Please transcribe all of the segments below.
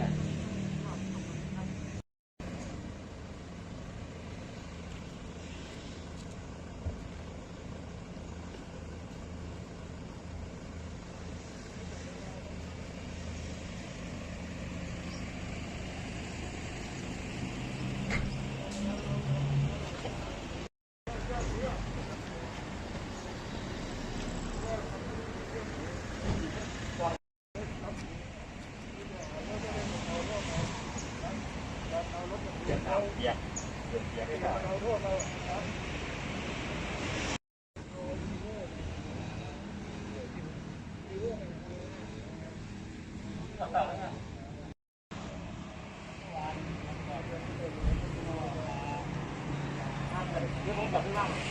that. Thank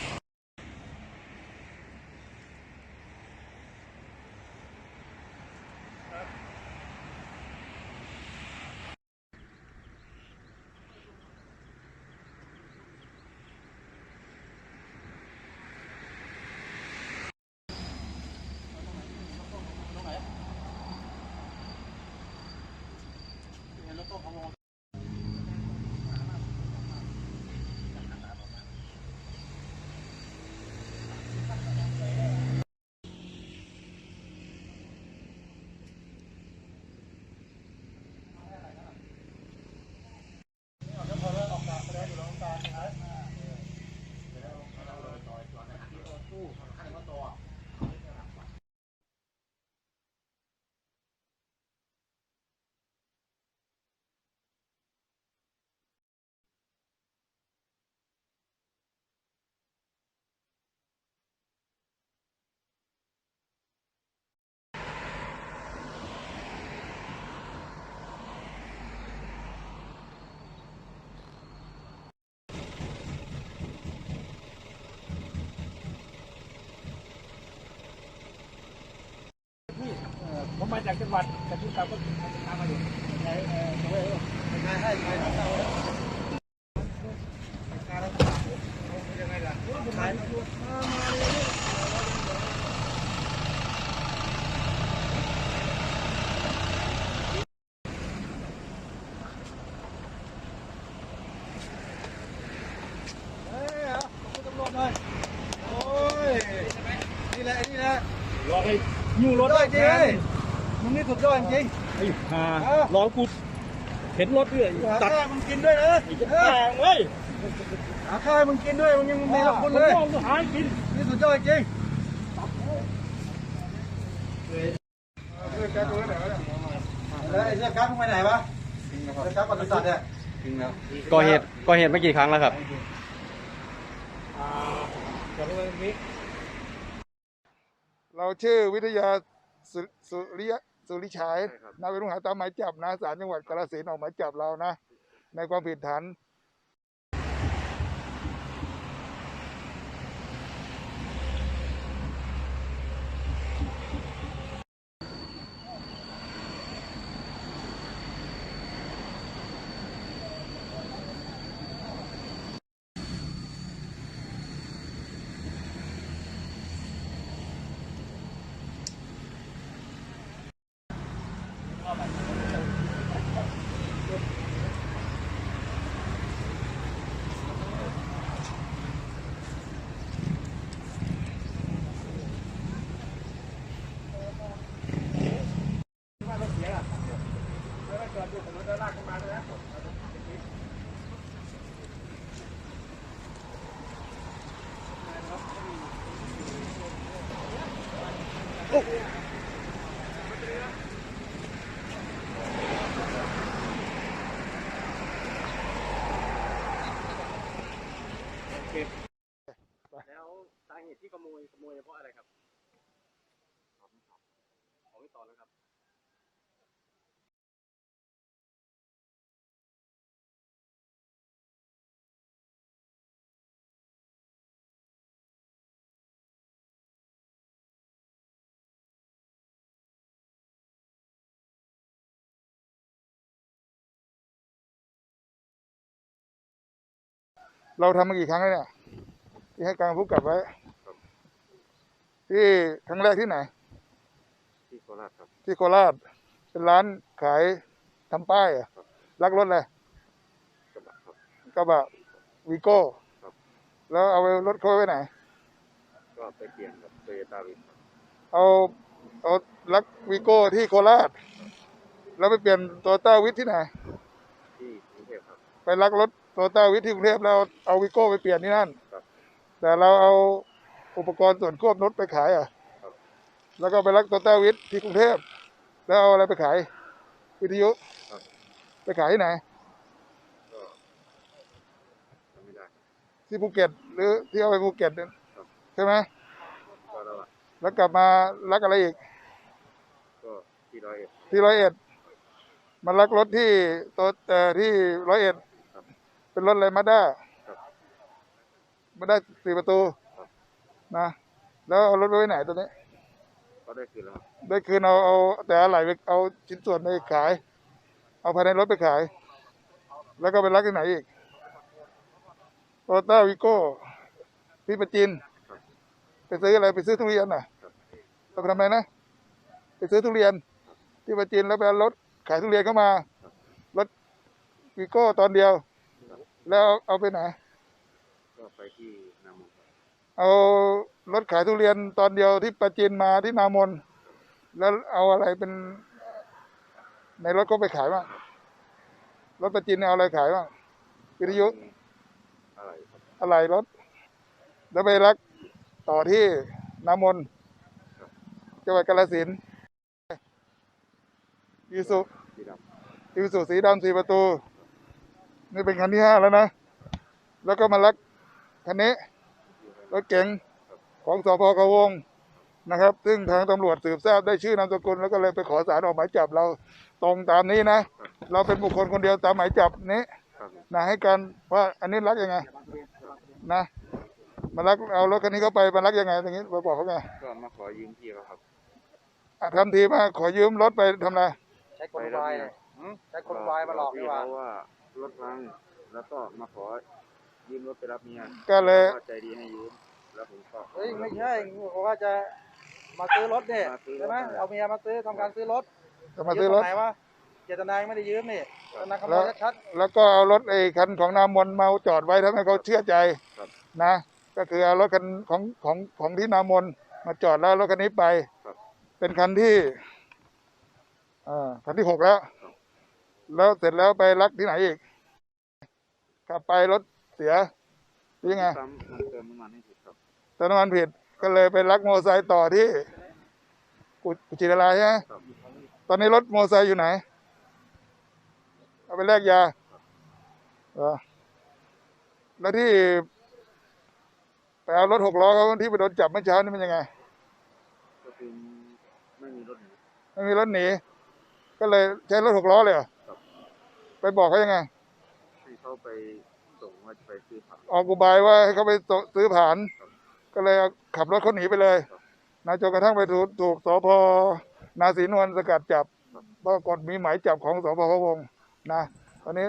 you. ผมมาจากจังหวัดแต่ที่เราก็ตามมาอยู่ไหนเออเออใครให้ใครให้เรายังไงล่ะขายเฮ้ยเอาขอบคุณตำรวจหน่อยโอ้ยนี่แหละนี่แหละรอให้ยูรถสุดยจริง มึงนี่สุดยอดจริงไอ้ห่าร้องกูเห็นรถด้วยหาตัดข้าวมึงกินด้วยนะอีกแพงเว้ยหาข้าวให้มึงกินด้วยมึงยังมีรับคุณเลยมองกูหากินนี่สุดยอดจริงเสื้อกั๊กตัวไหนวะเนี่ยแล้วไอ้เสื้อกั๊กมึงไปไหนวะเสื้อกั๊กปศุสัตว์เนี่ยก่อเหตุก่อเหตุมากี่ครั้งแล้วครับเราชื่อวิทยาสุสุริยะ สุริชัยนาเป็นผู้หาตามหมายจับนะศาลจังหวัดกาฬสินธุ์ออกหมายจับเรานะ ในความผิดฐาน แล้วสาเหตุที่ขโมยขโมยเพราะอะไร เราทำมากี่ครั้งแล้วเนี่ยที่ให้การผู้กลับไว้ ที่ครั้งแรกที่ไหน ที่โคราชครับ ที่โคราชเป็นร้านขายทำป้ายเหรอลักรถเลยกระบะครับกระบะวีโก้ครับแล้วเอารถเขาไว้ไหน ก็ไปเปลี่ยนกับโตโยต้าวินครับเอาเอาลักวีโก้ที่โคราช แล้วไปเปลี่ยนโตต้าวิทที่ไหน ที่กรุงเทพครับ ไปลักรถโตต้าวิทที่กรุงเทพแล้วเอาวีโก้ไปเปลี่ยนที่นั่นครับแต่เราเอาอุปกรณ์ส่วนควบรถไปขายอะครับแล้วก็ไปลักโตต้าวิทที่กรุงเทพ แล้วเอาอะไรไปขาย วิทยุครับไปขายที่ไหนก็ทำไม่ได้ที่ภูเก็ต หรือที่เอาไปภูเก็ตเนี่ยครับใช่ไหมก็แล้วอะแล้วกลับมาลักอะไรอีกก็ที่ร้อยเอ็ดที่ร้อยเอ็ดมาลักรถที่ตัวเอ่อที่ร้อยเอ็ดครับ เป็นรถอะไรมาด้าครับมาด้าสี่ประตูครับนะแล้วเอารถไปไว้ไหนตัวนี้ก็ได้คืนแล้วครับได้คืนเอาเอาแต่อะไรไปเอาชิ้นส่วนไปขาย เอาภายในรถไปขาย แล้วก็ไปลักที่ไหนอีกโตต้าวิโก้ที่ประจิน ไปซื้ออะไรไปซื้อทุเรียนน่ะเราไปทำอะไรนะ ไปซื้อทุเรียน ที่ประจินแล้วไปเอารถขายทุเรียนเข้ามารถวิโก้ตอนเดียว แล้วเอาเอาไปไหน ก็ไปที่นามนครับเอารถขายทุเรียนตอนเดียวที่ประจินมาที่นามน แล้วเอาอะไรเป็น ในรถก็ไปขายบ้างรถประจินเนี่ยเอาอะไรขายบ้างวิทยุอะไรครับอะไรรถ แล้วไปรักต่อที่นามนจังหวัดกาฬสินธุ์ยูสุที่ดยูสุสีดำสี่ประตู นี่เป็นคันที่ห้าแล้วนะ แล้วก็มาลักคันนี้รถเก๋งของสพกวงนะครับ ซึ่งทางตำรวจสืบทราบได้ชื่อนามสกุลแล้วก็เลยไปขอสารออกหมายจับเราตรงตามนี้นะ เราเป็นบุคคลคนเดียวตามหมายจับนี้ำครับผมนะให้การว่าอันนี้รักยังไง นะมารักเอารถคันนี้เข้าไปมารักยังไงอย่างนี้ไปบอกเขาไงก็มาขอยืมพี่เขาครับอะทำทีมาขอยืมรถไปทำอะไรใช้คนวายเลยใช้คนวายมาหลอกดีพี่กว่าเขาว่า รถพังแล้วก็มาขอยืมรถไปรับเมียก็เลยก็ใจดีให้ยืมแล้วผมก็ เฮ้ยไม่ใช่บอกว่าจะมาซื้อรถเนี่ยมาซื้อรถ ใช่ไหมเอาเมียมาซื้อทำการซื้อรถจะมาซื้อรถ ยืตงไหนวะเจตนายังไม่ได้ยืมนี่เจตนาขโมแล้ยวชัดแล้วก็เอารถไอ้คันของนามนมาจอดไว้ทำให้เขาเชื่อใจครับ นะ ก็คือเอารถคันของของของที่นามนมาจอดแล้วรถคันนี้ไป ครับ เป็นคันที่อ่าคันที่หกแล้ว แล้วเสร็จแล้วไปรักที่ไหนอีกขับไปรถเสียหรือยังไงซ้ำมันเติมน้ำมันให้ผิดครับเติมน้ำมันผิดก็เลยไปลักโมอไซค์ต่อที่กุกุจิรลาใช่ไหมครับตอนนี้รถโมอไซค์อยู่ไหน เอาไปแลกยาเหรอแล้วที่ไปเอารถหกล้อเขาที่ไปโดนจับเมื่อเช้านี่เป็นยังไงก็คือไม่มีรถหนีไม่มีรถหนีก็เลยใช้รถหกล้อเลยเหรอครับ ไปบอกเขายังไงให้เขาไปส่งว่าจะไปซื้อผักออกกุบายว่าให้เขาไปซื้อผ่าน ก็เลยเอาขับรถเขาหนีไปเลยนะจนกระทั่งไปถูกถูกสพนาศรีนวลสกัดจับปรากฏมีหมายจับของสพพะวงนะตอนนี้